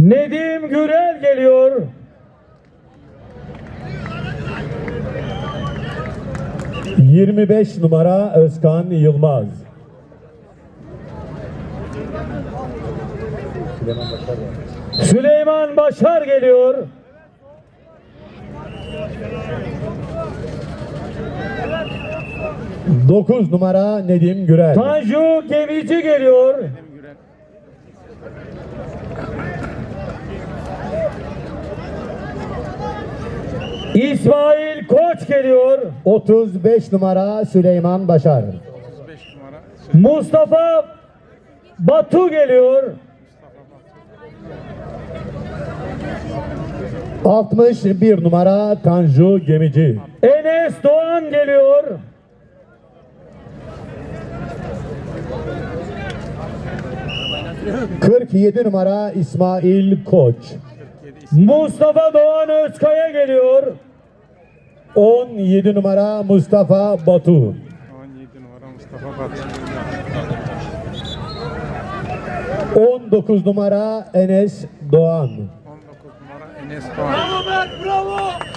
Nedim Gürel geliyor. Yirmi beş numara Özkan Yılmaz. Süleyman Başar geliyor. Dokuz numara Nedim Gürel. Tanju Gemici geliyor. İsmail Koç geliyor. 35 numara Süleyman Başar. 35 numara Mustafa Batu geliyor. 61 numara Tanju Gemici. Enes Doğan geliyor. Kırk yedi numara İsmail Koç. 47 Mustafa Doğan Özkaya geliyor. 17 numara Mustafa Batu. 17 numara Mustafa Batı 19 numara Enes Doğan. 19 numara Enes Doğan